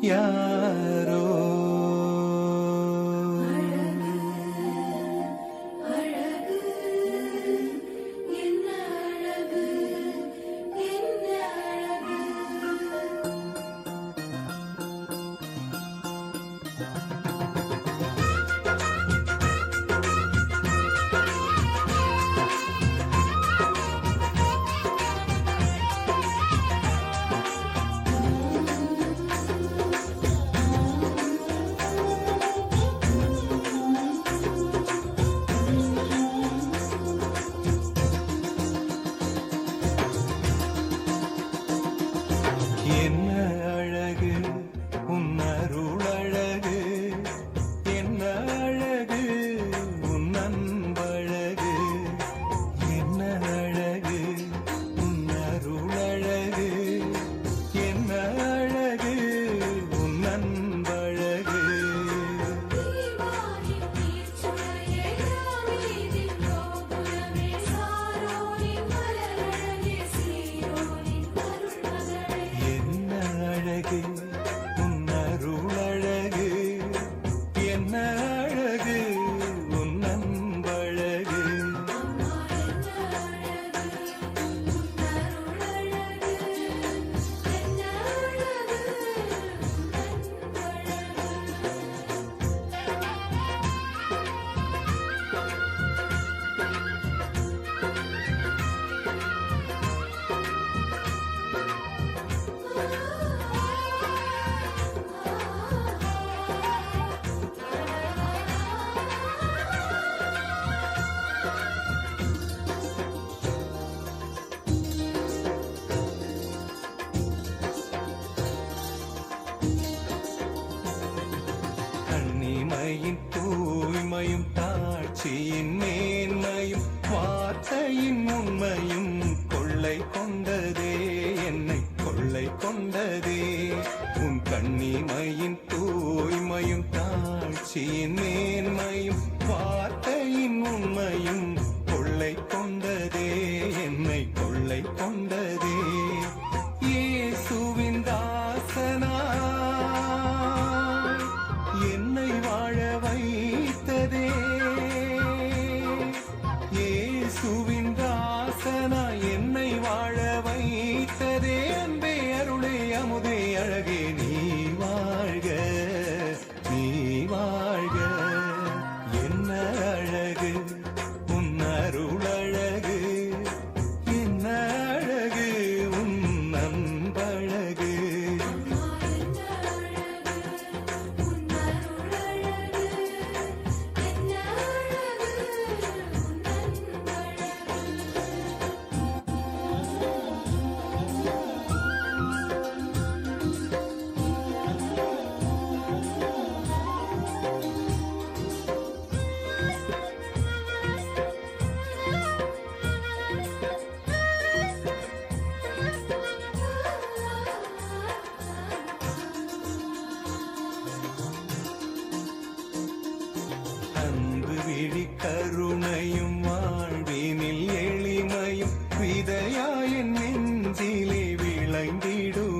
Yeah. தூய்மையின் தூய்மையும் தாழ்ச்சியின் மேன்மையும் வார்த்தையின் உண்மையும் கொள்ளை கொண்டதே என்னை கொள்ளை கொண்டதே. വിതയായ നെഞ്ചിലെ വിളങ്ങിടും.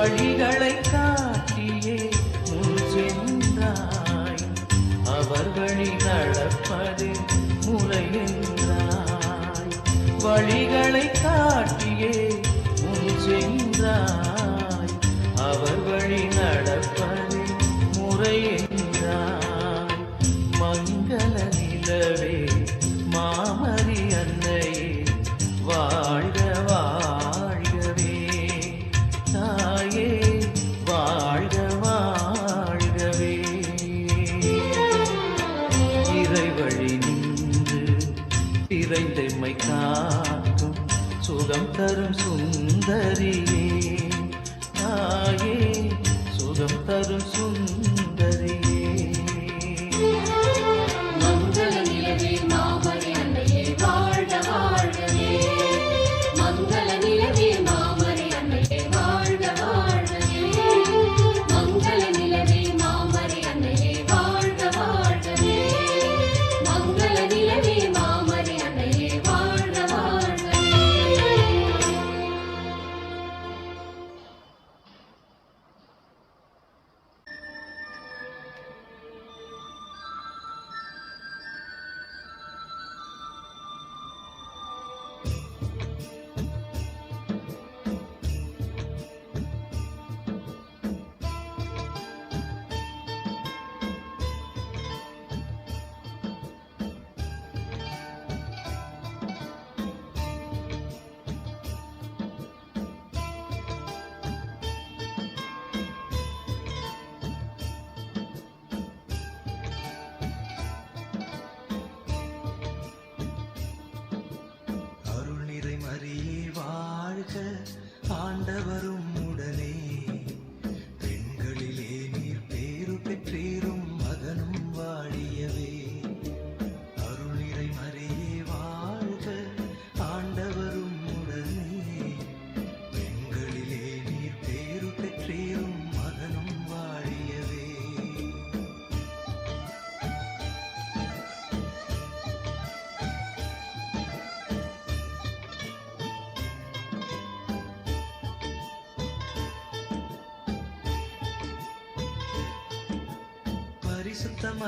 வழிகளை காட்டியே முன் சென்றாய் அவர் வழி நடப்பது முறையென்றாய் வழிகளை காட்டி காக்கும் சுகம் தரும் சுந்தரியே தாயே. சுகம் தரும் சுந்தரியே.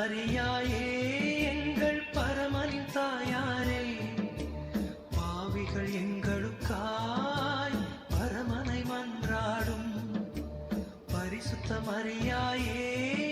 மரியாயே எங்கள் பரமனின் தாயாரே. பாவிகள் எங்களுக்காய் பரமனை மன்றாடும். பரிசுத்த மரியாயே